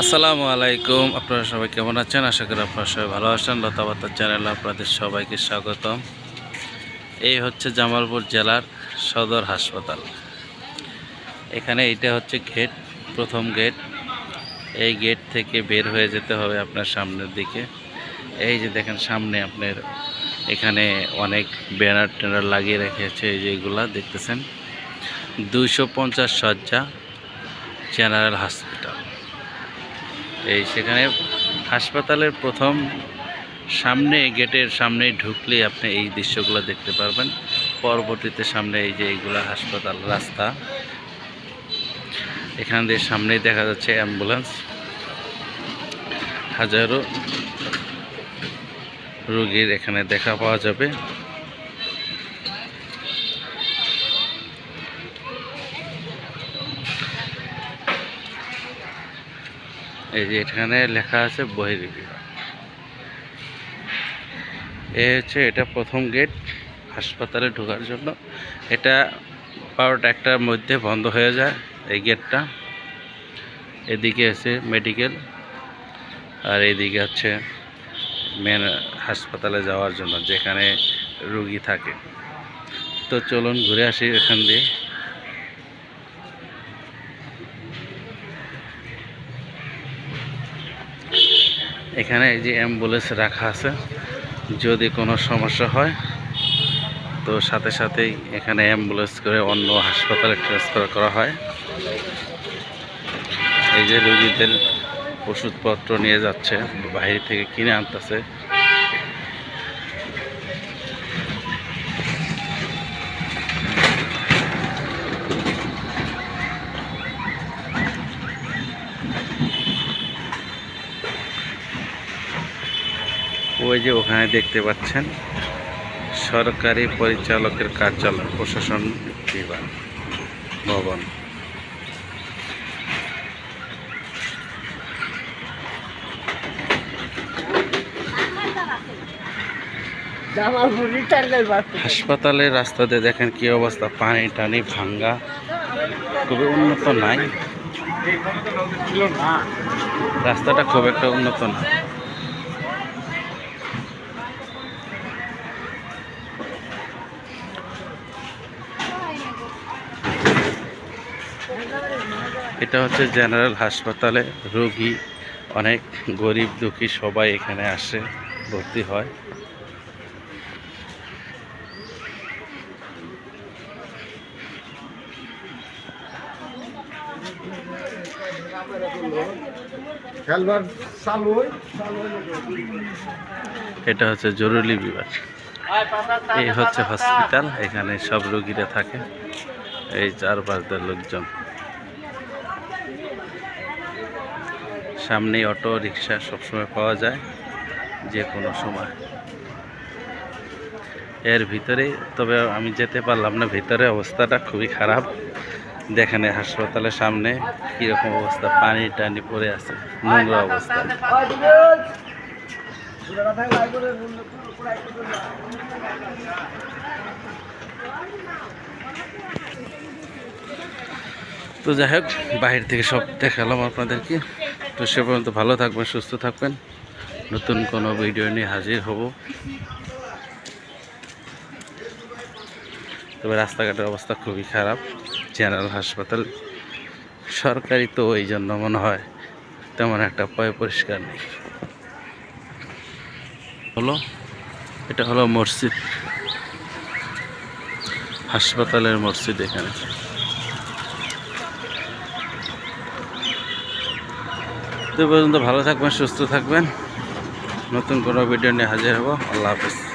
আসসালামু আলাইকুম। আপনারা সবাই কেমন আছেন? আশা করি আপনারা সবাই ভালো আছেন। লতাবাতার চ্যানেলে আপনাদের সবাইকে স্বাগতম। এই হচ্ছে জামালপুর জেলার সদর হাসপাতাল। এখানে এটা হচ্ছে গেট, প্রথম গেট। এই গেট থেকে বের হয়ে যেতে হবে আপনার সামনের দিকে। এই যে দেখেন সামনে আপনার এখানে অনেক ব্যানার ট্যানার লাগিয়ে রেখেছে এই যেগুলা দেখতেছেন? দুইশো পঞ্চাশ শয্যা, জেনারেল হসপিটাল এই সেখানে হাসপাতালের প্রথম সামনে গেটের সামনে ঢুকলে আপনি এই দৃশ্যগুলো দেখতে পারবেন। পরবর্তীতে সামনে এই যে এইগুলা হাসপাতাল রাস্তা, এখান দিয়ে সামনেই দেখা যাচ্ছে অ্যাম্বুলেন্স। হাজারো রোগীর এখানে দেখা পাওয়া যাবে। এই যে এখানে লেখা আছে বহির্বিভাগ এ হচ্ছে এটা প্রথম গেট হাসপাতালে ঢোকার জন্য। এটা বারোটা একটার মধ্যে বন্ধ হয়ে যায় এই গেটটা এদিকে আছে মেডিকেল আর এইদিকে হচ্ছে মেন হাসপাতালে যাওয়ার জন্য যেখানে রুগী থাকে। তো চলুন ঘুরে আসি এখান দিয়ে। এখানে এই যে অ্যাম্বুলেন্স রাখা আছে। যদি কোনো সমস্যা হয়, তো সাথে সাথেই এখানে অ্যাম্বুলেন্স করে অন্য হাসপাতালে ট্রান্সফার করা হয়। এই যে রোগীদের ওষুধপত্র নিয়ে যাচ্ছে, বাইরে থেকে কিনে আনতেছে। ওই যে ওখানে দেখতে পাচ্ছেন, সরকারি পরিচালকের কার্যালয়, প্রশাসন বিভাগ, ভবন। হাসপাতালের রাস্তাতে দেখেন কি অবস্থা, পানি টানি ভাঙ্গা, খুবই উন্নত নাই। রাস্তাটা খুব একটা উন্নত না। এটা হচ্ছে জেনারেল হাসপাতালে রোগী অনেক গরিব দুঃখী সবাই এখানে আসে ভর্তি হয়। এটা হচ্ছে জরুরি বিভাগ। এই হচ্ছে হসপিটাল এখানে সব রোগীরা থাকে। এই চারপাশদের লোকজন। সামনে অটো রিক্সা সবসময় পাওয়া যায় যে কোনো সময়। এর ভিতরে তবে আমি যেতে পারলাম না, ভিতরে অবস্থাটা খুবই খারাপ। দেখেন হাসপাতালের সামনে কীরকম অবস্থা, পানি টানি পড়ে আছে, নোংরা অবস্থা। তো যাই হোক বাইরে থেকে সব দেখালাম আপনাদেরকে। তো সে পর্যন্ত ভালো থাকবেন, সুস্থ থাকবেন। নতুন কোনো ভিডিও নিয়ে হাজির হব। তবে রাস্তাঘাটের অবস্থা খুবই খারাপ, জেনারেল হাসপাতাল সরকারি তো এই জন্য মনে হয় তেমন একটা পয় পরিষ্কার নেই। হলো, এটা হলো মসজিদ, হাসপাতালের মসজিদ এখানে। তো পর্যন্ত ভালো থাকবেন সুস্থ থাকবেন। নতুন কোনো ভিডিও নিয়ে হাজির হব। আল্লাহ হাফেজ।